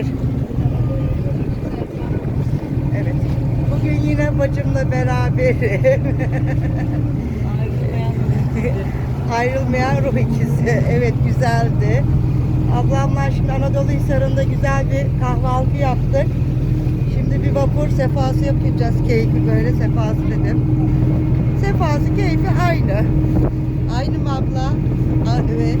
olabilir. Evet. Bugün yine bacımla beraberim. Ayrılmayan ruh ikisi. Evet güzeldi. Ablamlar şimdi Anadolu Hisarı'nda güzel bir kahvaltı yaptık. Şimdi bir vapur sefası yapacağız keyfi böyle sefası dedim. Sefası keyfi aynı. Aynı mı abla? Aa, evet.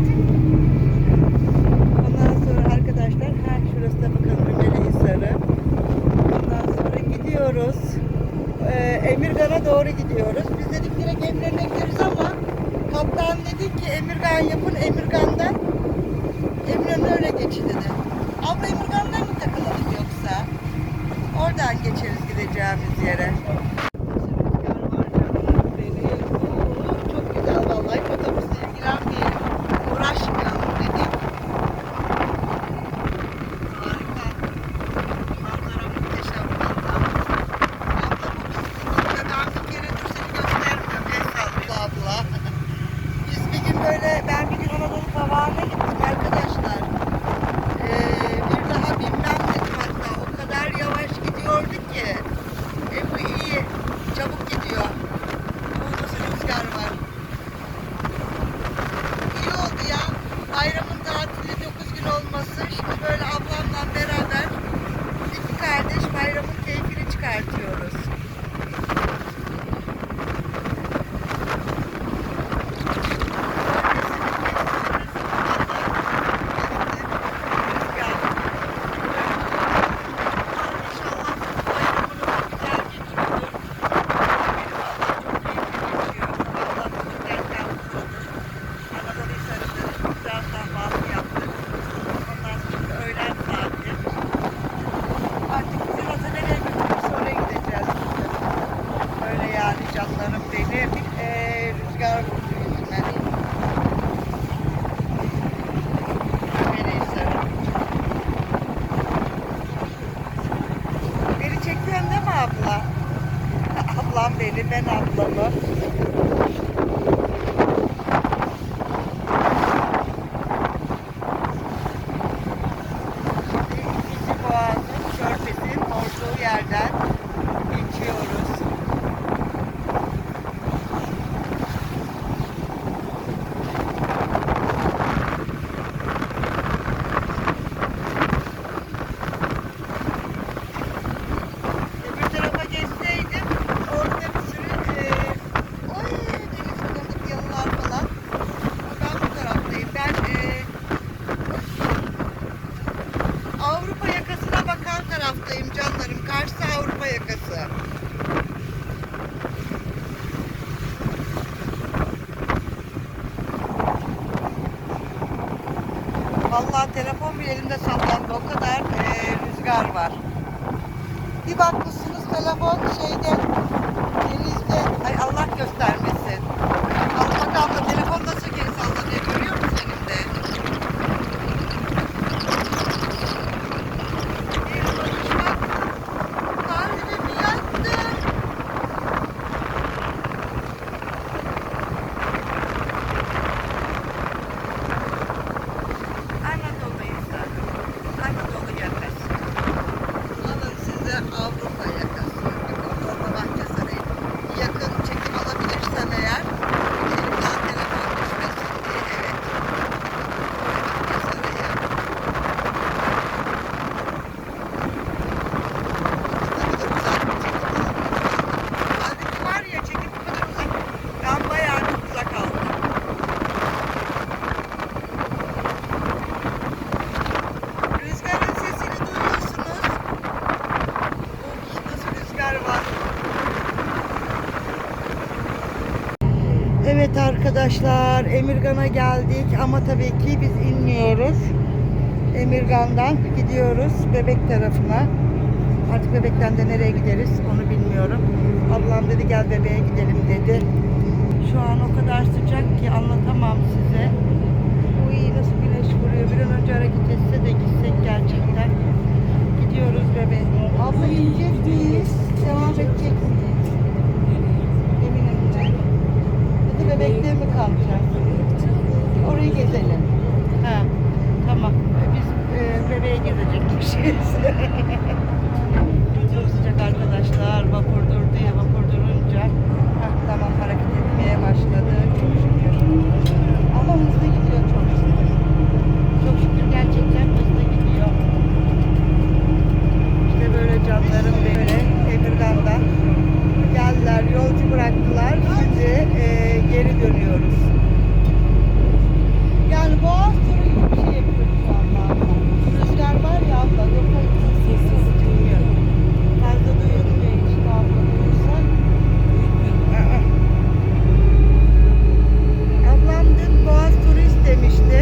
Ondan sonra arkadaşlar ha şurası da bakalım Rimeli Hisarı. Ondan sonra gidiyoruz. Ee, Emirgan'a doğru gidiyoruz. Biz dedik direkt Emirgan'a gideriz ama kaptan dedi ki Emirgan yapın Emirgan'dan Emirgan'a öyle geçin dedi. Abla Emirgan'dan mı takılalım yoksa? Oradan geçeriz gideceğimiz yere. Taraftayım canlarım. Karşı Avrupa yakası. Vallahi telefon bile elimde sallandı. O kadar e, rüzgar var. Bir bakmışsınız telefon şeyde denizde. Ay Allah göstermesin. Al bakalım da telefon nasıl geri sallanıyor görüyor musun elimde? Bir konuşmak kalbimi yaktı. Anadolu'yu sardım. Anadolu yakası. Alın size Avrupa yakası. Avrupa Bahçesarayı. Yakın çekim alabilirsem eğer elimden telefon düşmesin diye. Evet. Bahçesarayı. Halbuki var ya çekim bu kadar uzak. Ben bayağı çok uzak aldım. Rüzgarın sesini duyuyorsunuz. Of nasıl rüzgar var. Evet arkadaşlar Emirgan'a geldik ama tabii ki biz inmiyoruz. Emirgan'dan gidiyoruz Bebek tarafına. Artık Bebek'ten de nereye gideriz onu bilmiyorum. Ablam dedi gel bebeğe gidelim dedi. Şu an o kadar sıcak ki anlatamam size. İyi nasıl güneş vuruyor. Bir an önce hareket etse de gitsek gerçekten. Gidiyoruz bebeğe. Abla inecek miyiz? Devam edecek miyiz? Eminim de. Ya da bebekte mi kalacağız? Orayı gezelim. Ha, tamam. Biz e, bebeğe gezecek. gelmişiz. Çok sıcak arkadaşlar. Vapur durdu ya vapur durunca. Heh, tamam hareket etmeye başladı. Çok şükür. Ama hızlı gidiyor çok şükür. Çok şükür gerçekten hızlı gidiyor. İşte böyle canlarım böyle Emirgan'dan geldiler, yolcu bıraktılar. Şimdi eee, geri dönüyoruz. Yani boğaz turu gibi bir şey yapıyoruz şu anda. Rüzgar var ya abla, yoksa sessiz çıkmıyor. Fazla duyulmuyor işte abla duyulsa. Aa. Ablam dün boğaz turu istemişti.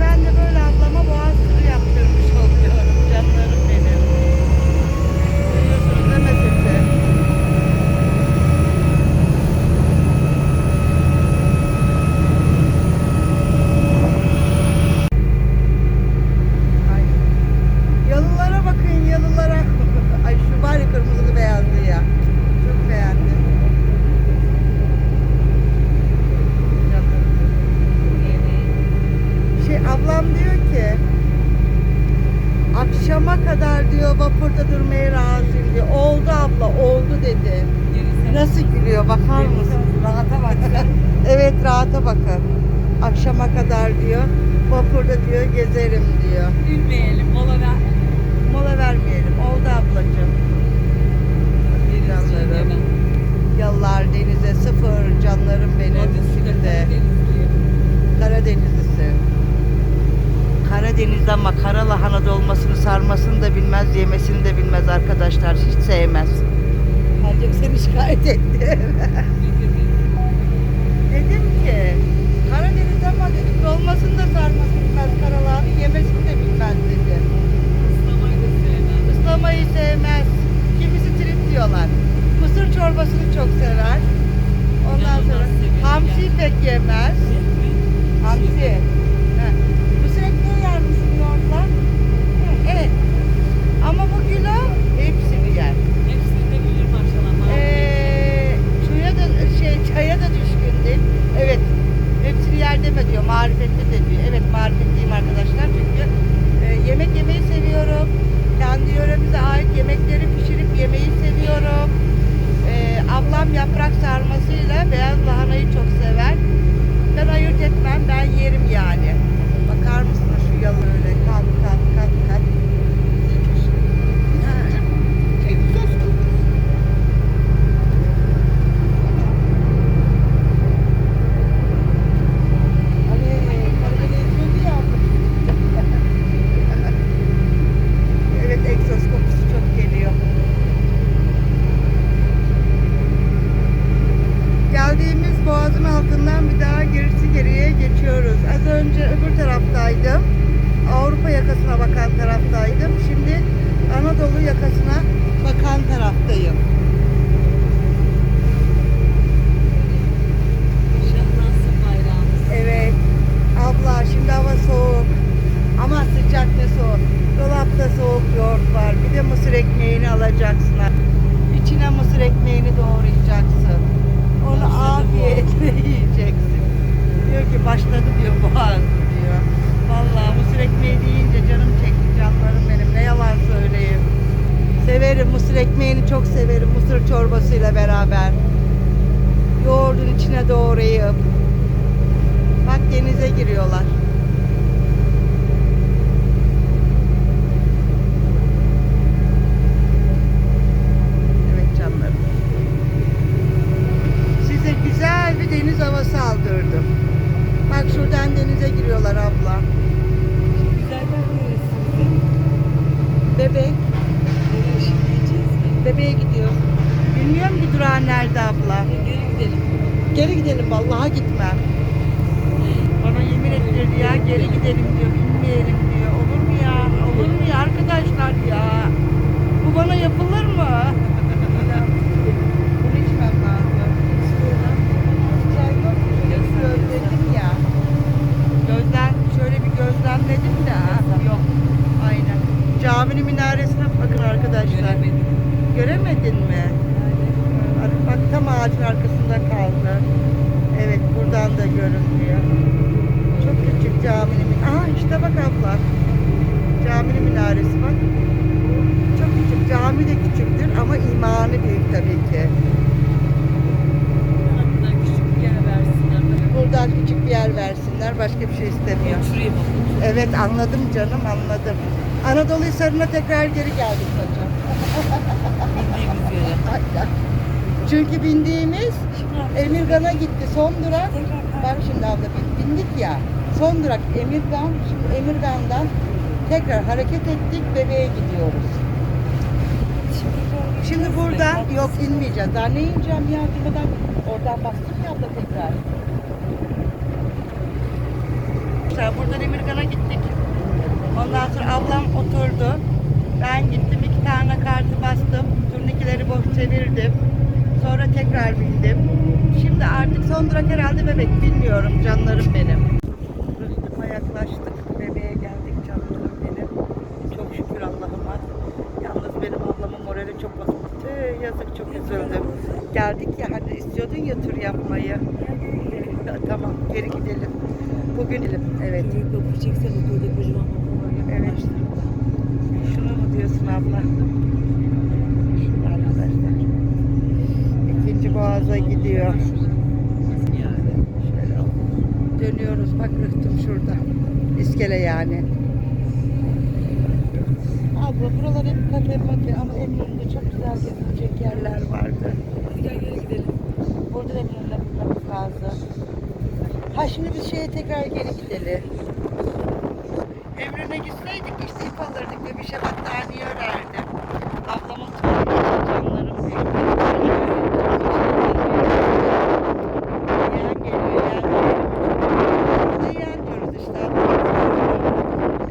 Ben de böyle ablama boğaz turu yaptırmış oluyorum canlarım benim. Duyuyorsunuz değil mi sesi? Ay. Yalılara bakın yalılara. Ay şu var ya kırmızılı beyazlı ya. Çok beğendim. Şey ablam diyor ki akşama kadar diyor vapurda durmaya razıyım diyor. Oldu abla oldu dedi. Nasıl gülüyor bakar mısın? Rahata bak. Evet rahata bakın. Akşama kadar diyor vapurda diyor gezerim diyor. Üzmeyelim, mola ver. Mola vermeyelim. Oldu ablacığım. Canlarım. Yıllar denize sıfır canlarım benim. De Karadenizlisi. Karadeniz ama kara lahana dolmasını sarmasını da bilmez, yemesini de bilmez arkadaşlar. Hiç sevmez. Annem seni şikayet etti. dedim ki Karadeniz ama dedim dolmasını da sarmasını bilmez kara lahana yemesini de bilmez dedi. Islamayı sevmez. Kimisi trip diyorlar. Mısır çorbasını çok sever. Ondan sonra hamsi pek yemez. Hamsi. Heh. Mısır ekmeği yer misin yoğurtla? Hı, Evet. Ama bu kilo hepsini yer. Hepsini de bilir maşallah. Ee, suya da şey çaya da düşkün değil. Evet. Hepsini yer deme diyor. Marifetli de diyor. Evet marifetliyim arkadaşlar çünkü e, yemek yemeyi seviyorum. Kendi yöremize ait yemekleri pişirip yemeyi seviyorum. E, ablam yaprak sarmasıyla beyaz lahanayı çok sever. Ben ayırt etmem. Ben yerim yani. Bakar mısınız şu yalı öyle kat kat kat kat. Ha. Egzoz kokusu. Hani Karadeniz yolu ya. evet egzoz kokusu çok geliyor. Geldiğimiz boğazın altından bir daha gerisi geriye geçiyoruz. Az önce öbür taraftaydım. Avrupa yakasına bakan taraftaydım. Şimdi Anadolu yakasına bakan taraftayım. Şahlansın bayrağımız. Evet. Abla şimdi hava soğuk. Ama sıcak ne soğuk. Dolapta soğuk yoğurt var. Bir de mısır ekmeğini alacaksın. İçine mısır ekmeğini doğrayacaksın. Onu afiyetle yiyeceksin. Diyor ki başladı diyor boğaz diyor. Vallahi mısır ekmeği deyince canım çekti canlarım benim. Ne yalan söyleyeyim. Severim mısır ekmeğini çok severim. Mısır çorbasıyla beraber. Yoğurdun içine doğrayıp Bak denize giriyorlar. Evet canlarım. Size güzel bir deniz havası aldırdım. Bak şuradan denize giriyorlar abla. Bebek. Bebeğe gidiyor. Bilmiyorum ki durağı nerede abla. Geri gidelim. Geri gidelim vallahi gitmem. Bana yemin ettirdi ya geri gidelim diyor bilmeyelim diyor. Olur mu ya? Olur mu ya arkadaşlar ya? Bu bana yapılır mı? Bunu içmem lazım. Çay yok mu? Şöyle bir gözledim ya. Gözden şöyle bir gözlemledim de yok. Aynen. Caminin minaresine bakın arkadaşlar. Göremedim. Göremedin mi? Bak, bak tam ağacın arkasında kaldı. Evet buradan da görünmüyor. Çok küçük caminin. Aha işte bak abla. caminin minaresi bak. Çok küçük. Cami de küçüktür ama imanı büyük tabii ki. Hatta küçük bir yer versinler. Buradan küçük bir yer versinler. Başka bir şey istemiyor. Şuraya bakın. Evet anladım canım anladım. Anadolu Hisarı'na tekrar geri geldik hocam. Bildiğimiz yere. Aynen. Çünkü bindiğimiz Emirgan'a gitti. Son durak Bak şimdi abla bin- bindik ya. Son durak Emirgan. Şimdi Emirgan'dan tekrar hareket ettik. Bebeğe gidiyoruz. Şimdi, buradan yok inmeyeceğiz. Daha ne ineceğim ya? Oradan bastık ya abla tekrar. Mesela buradan Emirgan'a gittik. Ondan sonra ablam oturdu. Ben gittim iki tane kartı bastım. Turnikileri boş çevirdim. Sonra tekrar bindim. Şimdi artık son durak herhalde bebek. Bilmiyorum canlarım benim. Rıhtıma yaklaştık. Bebeğe geldik canlarım benim. Çok şükür Allah'ıma. Yalnız benim ablamın morali çok bozuk. Tüh, yazık çok üzüldüm. Geldik ya hani istiyordun ya tur yapmayı. tamam geri gidelim. Bugün gidelim. Evet. Büyük vapur çekse okulda kocaman vapur var ya. Evet. Şunu mu diyorsun abla? Arkadaşlar. İkinci boğaza gidiyor. Şöyle dönüyoruz. Bak rıhtım şurada. İskele yani. Abla buralar hep kafe mafe ama Eminönü'nde çok güzel gezilecek yerler vardı. Hadi gel geri gidelim. Burada da Eminönü'ne gitmemiz lazım. Ha şimdi biz şeye tekrar geri gidelim. Emre'ne gitseydik işte ip alırdık ve bir şey battaniye örerdim. Ablamın.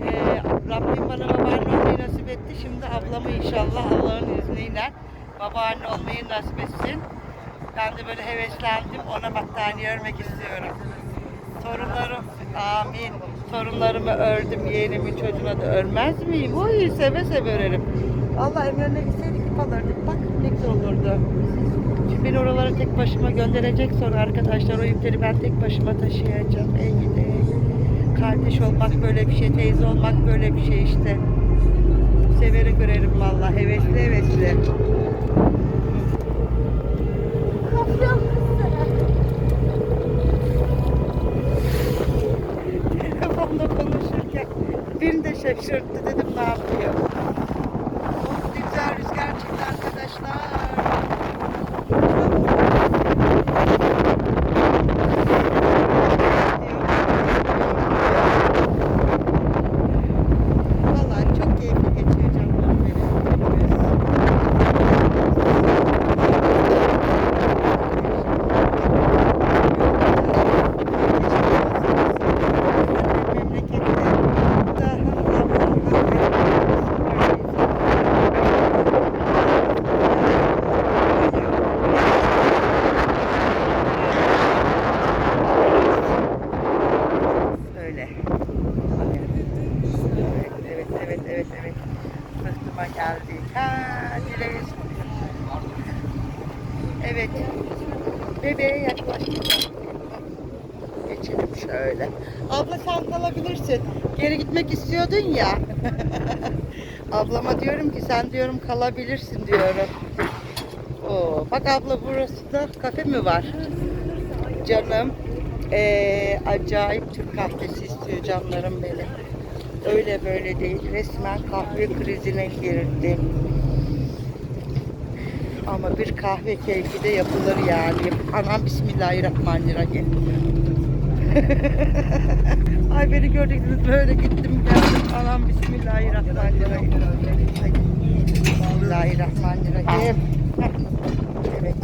Ee, Rabbim bana babaanne olmayı nasip etsin. Ben de böyle heveslendim. Ona battaniye örmek istiyorum. Çocuğuna da örmez miyim? Oy seve seve örerim. Allah Emre'ne gitseydik ip alırdık. Bak ne güzel olurdu. Şimdi beni oralara tek başıma gönderecek sonra arkadaşlar o ipleri ben tek başıma taşıyacağım. Ey gidi. Kardeş olmak böyle bir şey, teyze olmak böyle bir şey işte. Severek görerim vallahi hevesli hevesli. Telefonda konuşurken beni de şaşırttı dedim ne yapıyor. Oh, ne güzel rüzgar çıktı arkadaşlar. Vallahi çok keyifli geçiyor canım Öyle. Evet, evet, evet, evet, evet. Sırtıma geldik. Ha, direğiz. Evet. Bebeğe yaklaştık. Geçelim şöyle. Abla sen kalabilirsin. Geri istiyordun ya. Ablama diyorum ki sen diyorum kalabilirsin diyorum. Oo, bak abla burası da kafe mi var? Canım eee, acayip Türk kahvesi istiyor canlarım benim. Öyle böyle değil. Resmen kahve krizine girdim. Ama bir kahve keyfi de yapılır yani. Anam Bismillahirrahmanirrahim. Ay beni gördünüz böyle gittim geldim. Anam Bismillahirrahmanirrahim. Bismillahirrahmanirrahim. Evet.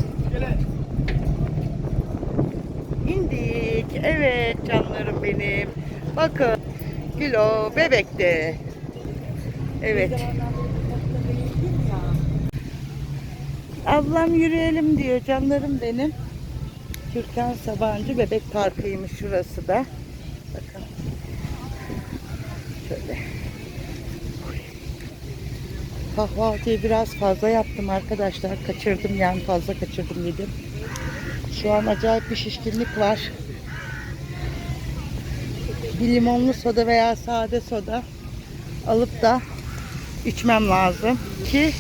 İndik. Evet canlarım benim. Bakın. Kilo bebekte. Evet. Ablam yürüyelim diyor canlarım benim. Türkan Sabancı Bebek Parkı'ymış şurası da. Kahvaltıyı biraz fazla yaptım arkadaşlar. Kaçırdım yani fazla kaçırdım yedim. Şu an acayip bir şişkinlik var. Bir limonlu soda veya sade soda alıp da içmem lazım ki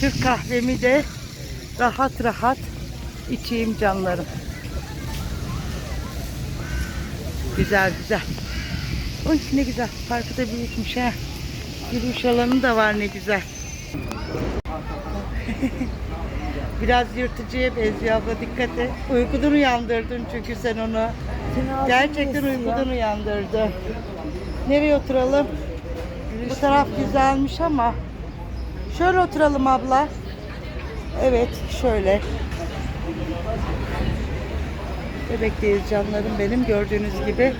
Türk kahvemi de rahat rahat içeyim canlarım. Güzel güzel. Oy ne güzel. Parkı da büyükmüş ha. Yürüyüş alanı da var ne güzel. Biraz yırtıcıya benziyor abla dikkat et. Uykudan uyandırdın çünkü sen onu. Gerçekten uykudan uyandırdı. Nereye oturalım? Bu taraf güzelmiş ama. Şöyle oturalım abla. Evet şöyle. Bebekteyiz canlarım benim gördüğünüz gibi.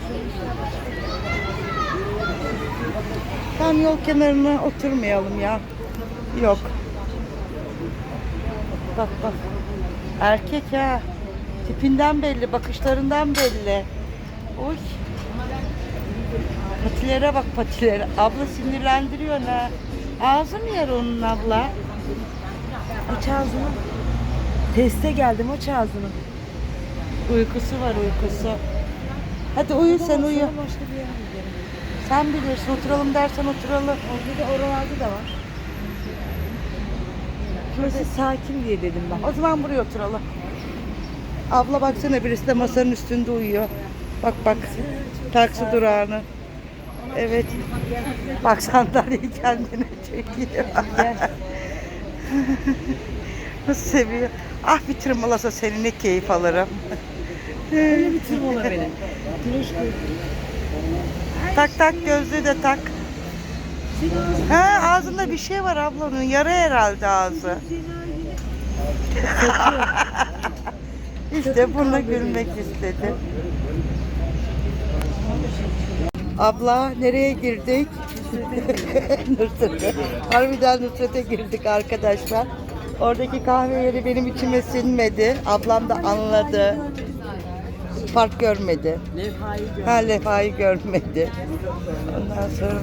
Tam yol kenarına oturmayalım ya. Yok. Bak bak. Erkek ha. Tipinden belli, bakışlarından belli. Uy. Patilere bak patilere. Abla sinirlendiriyor ha. Ağzı mı yer onun abla? Aç ağzını. Teste geldim aç ağzını. Uykusu var uykusu. Hadi uyu sen uyu. Başka bir yere? Sen bilirsin oturalım dersen oturalım. Orada da oralarda da var. Şurası sakin diye dedim ben. O zaman buraya oturalım. Abla baksana birisi de masanın üstünde uyuyor. Bak bak. Taksi durağını. Evet. Bak sandalyeyi kendine çekiyor. Nasıl seviyor. Ah bir tırmalasa seni ne keyif alırım. Öyle bir tırmala benim. Güneş. Tak tak gözlüğü de tak. Ha ağzında bir şey var ablanın. Yara herhalde ağzı. İşte buna gülmek istedi. Abla nereye girdik? Nusret'e. Harbiden Nusret'e girdik arkadaşlar. Oradaki kahve yeri benim içime sinmedi. Ablam da anladı. Fark görmedi. Levhayı gör. Ha levhayı görmedi. Ondan sonra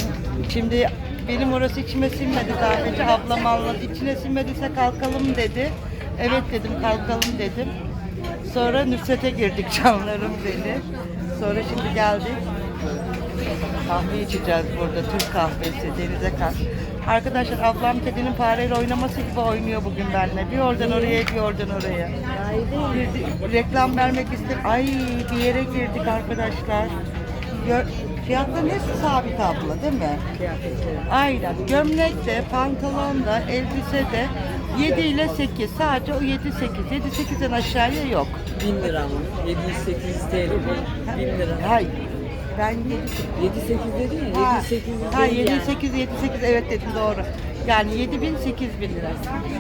şimdi benim orası içime sinmedi daha önce. Ablam anladı. İçine sinmediyse kalkalım dedi. Evet dedim kalkalım dedim. Sonra Nusret'e girdik canlarım beni. Sonra şimdi geldik. Kahve içeceğiz burada. Türk kahvesi denize karşı. Arkadaşlar ablam kedinin fareyle oynaması gibi oynuyor bugün benimle. Bir oradan oraya bir oradan oraya. Bir reklam vermek istedim. Ay bir yere girdik arkadaşlar. Gö- Fiyatların hepsi sabit abla değil mi? Aynen. Gömlekte, pantolonda, elbisede 7 ile 8. Sadece o 7 8. 7 8'den aşağıya yok. 1000 lira mı? 700-800 TL bu. 1000 lira. Hayır. Ben 7 7-8 dedin ya. Ha, 7-800 ha değil 7 yani. 8 7 8 evet dedim doğru. Yani 7 bin 8 bin lira.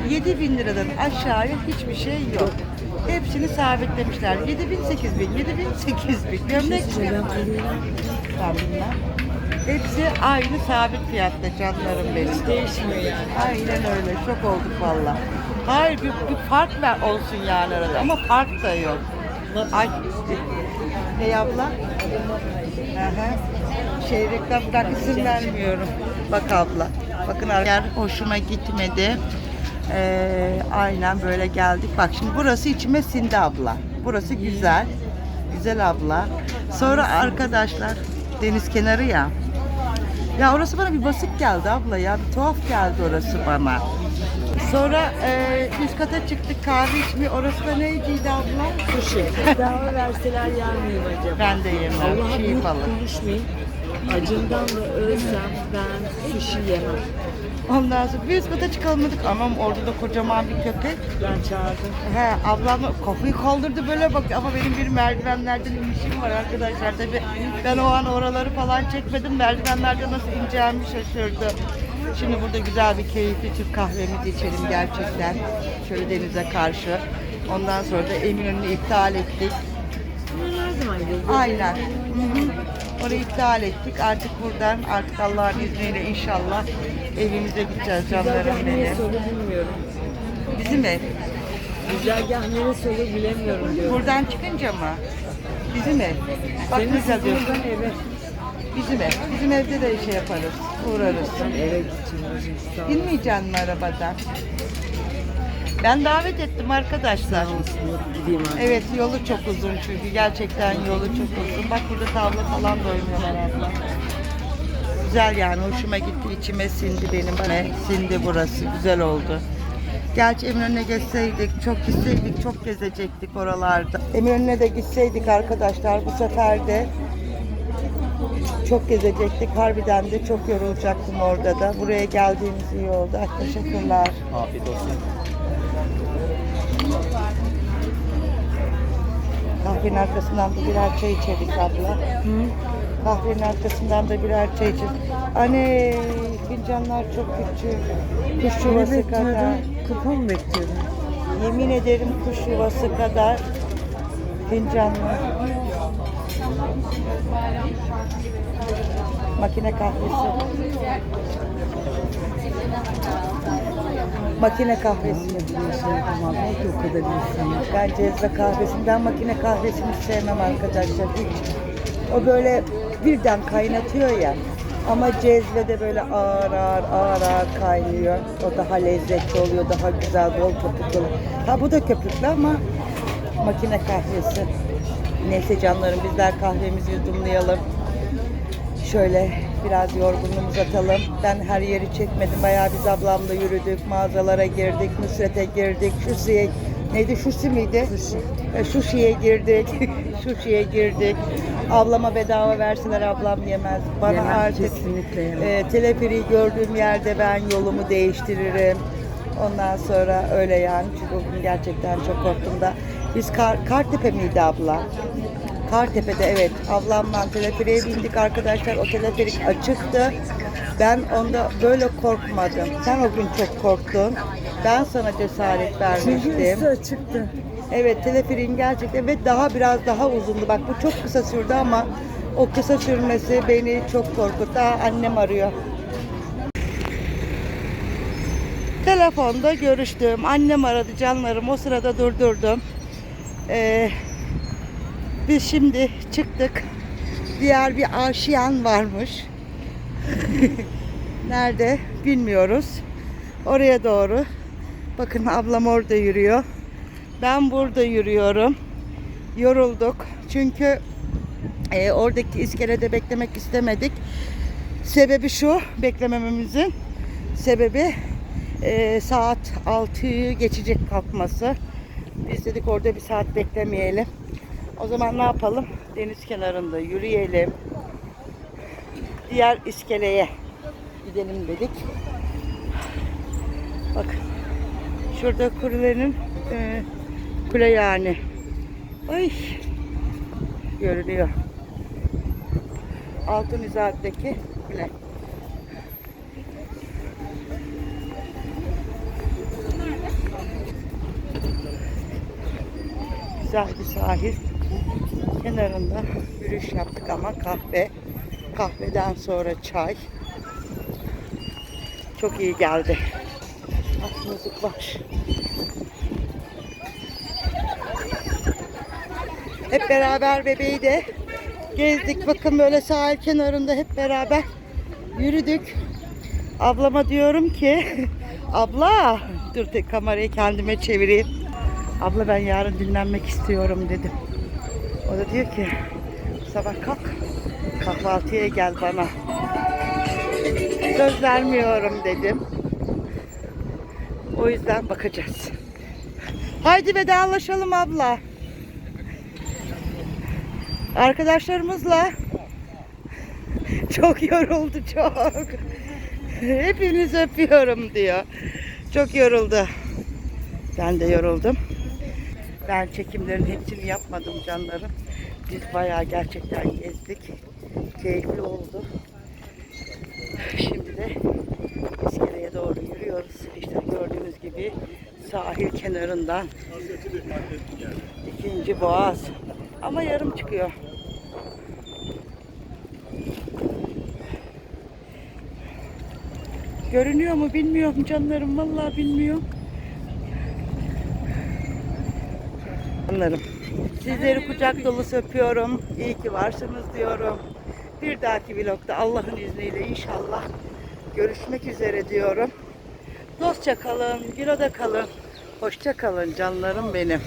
7 bin liradan aşağıya hiçbir şey yok. Hepsini sabitlemişler. 7 bin 8 bin, 7 bin 8 bin. Gömlek parayı ben bilmem. Hepsi aynı sabit fiyatta canlarım benim. hiç değişmiyor yani. Aynen öyle. Şok olduk valla. Hayır bir, bir fark ver olsun yani arada ama fark da yok. Ay ne abla? Aha. Şey reklamdan isim vermiyorum. Bak abla. Bakın yer hoşuma gitmedi. Ee, aynen böyle geldik. Bak şimdi burası içime sindi abla. Burası güzel. Güzel abla. Sonra arkadaşlar deniz kenarı ya. Ya orası bana bir basık geldi abla ya. Bir tuhaf geldi orası bana. Sonra e, üst kata çıktık kahve içmeye. Orası da neydi abla? Sushi. Daha verseler yer miyim acaba? Ben de yemem. Allah'a Çiğ büyük balık. konuşmayayım. Acımdan da ölsem ben sushi yemem. Ondan sonra bir üst kata çıkalım dedik. Anam orada da kocaman bir köpek. Ben çağırdım. He ablam kafayı kaldırdı böyle bak ama benim bir merdivenlerden inişim var arkadaşlar. Tabi ben o an oraları falan çekmedim. Merdivenlerden nasıl ineceğimi şaşırdı. Şimdi burada güzel bir keyifli Türk kahvemizi içelim gerçekten. Şöyle denize karşı. Ondan sonra da Eminönü'nü iptal ettik. Her zaman gidiyoruz. Aynen. Hı hı. Orayı iptal ettik. Artık buradan artık Allah'ın izniyle inşallah evimize gideceğiz canlarım Güzergah benim. neresi olur bilmiyorum. Bizim ev. Güzergah neresi olur bilemiyorum diyorum. Buradan çıkınca mı? Bizim ev. Bak Senin ne yazıyor. buradan eve. Bizim ev. Bizim evde de şey yaparız. Uğrarız. Eve gideceğim. Binmeyeceksin mi arabadan? Ben davet ettim arkadaşlar. Gideyim. Evet yolu çok uzun çünkü gerçekten yolu çok uzun. Bak burada tavla falan da oynuyorlar abla. Güzel yani hoşuma gitti içime sindi benim ve sindi burası güzel oldu. Gerçi Eminönü'ne geçseydik, çok gitseydik, çok gezecektik oralarda. Eminönü'ne de gitseydik arkadaşlar bu sefer de çok gezecektik. Harbiden de çok yorulacaktım orada da. Buraya geldiğimiz iyi oldu. Teşekkürler. Afiyet olsun. Kahvenin arkasından da birer çay içeriz abla. Kahvenin arkasından da birer çay içeriz. Anne fincanlar çok küçük. Kuş yuvası kadar. Kupon bekliyorum. Yemin ederim kuş yuvası kadar fincanlar. Makine kahvesi. Makine kahvesi. Tamam, belki o kadar insan. Ben cezve kahvesinden makine kahvesini sevmem arkadaşlar hiç. O böyle birden kaynatıyor ya. Ama cezve de böyle ağır ağır ağır ağır kaynıyor. O daha lezzetli oluyor, daha güzel, bol köpüklü. Ha bu da köpüklü ama makine kahvesi. Neyse canlarım bizler kahvemizi yudumlayalım. Şöyle biraz yorgunluğumuzu atalım. Ben her yeri çekmedim. Bayağı biz ablamla yürüdük. Mağazalara girdik. Nusret'e girdik. Şusi'ye neydi? Şusi miydi? Şusi. Şuşi'ye girdik. Şuşi'ye girdik. Ablama bedava verseler ablam yemez. Bana Yemem, artık kesinlikle e, teleferiği gördüğüm yerde ben yolumu değiştiririm. Ondan sonra öyle yani. Çünkü o gün gerçekten çok korktum da. Biz Kar, Kartepe miydi abla? Kartepe'de evet. Ablamla teleferiğe bindik arkadaşlar. O teleferik açıktı. Ben onda böyle korkmadım. Sen o gün çok korktun. Ben sana cesaret Çünkü vermiştim. üstü açıktı. Evet teleferiğin gerçekten ve daha biraz daha uzundu. Bak bu çok kısa sürdü ama o kısa sürmesi beni çok korkuttu. Aa, annem arıyor. Telefonda görüştüm. Annem aradı canlarım. O sırada durdurdum. Ee, biz şimdi çıktık. Diğer bir aşiyan varmış. Nerede bilmiyoruz. Oraya doğru. Bakın ablam orada yürüyor. Ben burada yürüyorum. Yorulduk. Çünkü e, oradaki iskelede beklemek istemedik. Sebebi şu, beklemememizin sebebi e, saat 6'yı geçecek kalkması. Biz dedik orada bir saat beklemeyelim. O zaman ne yapalım? Deniz kenarında yürüyelim. Diğer iskeleye gidelim dedik. Bakın. Şurada kulenin e, kule yani. Ay. Görünüyor. Altın İzade'deki kule. Güzel bir sahil kenarında yürüyüş yaptık ama kahve. Kahveden sonra çay. Çok iyi geldi. Ah müzik var. Hep beraber bebeği de gezdik. Bakın böyle sahil kenarında hep beraber yürüdük. Ablama diyorum ki abla dur tek kamerayı kendime çevireyim. Abla ben yarın dinlenmek istiyorum dedim. O da diyor ki sabah kalk kahvaltıya gel bana. Söz vermiyorum dedim. O yüzden bakacağız. Haydi vedalaşalım abla. Arkadaşlarımızla çok yoruldu çok. Hepinizi öpüyorum diyor. Çok yoruldu. Ben de yoruldum. Ben çekimlerin hepsini yapmadım canlarım. Biz bayağı gerçekten gezdik. Keyifli oldu. Şimdi de iskeleye doğru yürüyoruz. İşte gördüğünüz gibi sahil kenarından ikinci boğaz. Ama yarım çıkıyor. Görünüyor mu bilmiyorum canlarım. Vallahi bilmiyorum. Canlarım. Sizleri kucak dolusu öpüyorum. İyi ki varsınız diyorum. Bir dahaki vlogda Allah'ın izniyle inşallah görüşmek üzere diyorum. Dostça kalın, bir kalın. Hoşça kalın canlarım benim.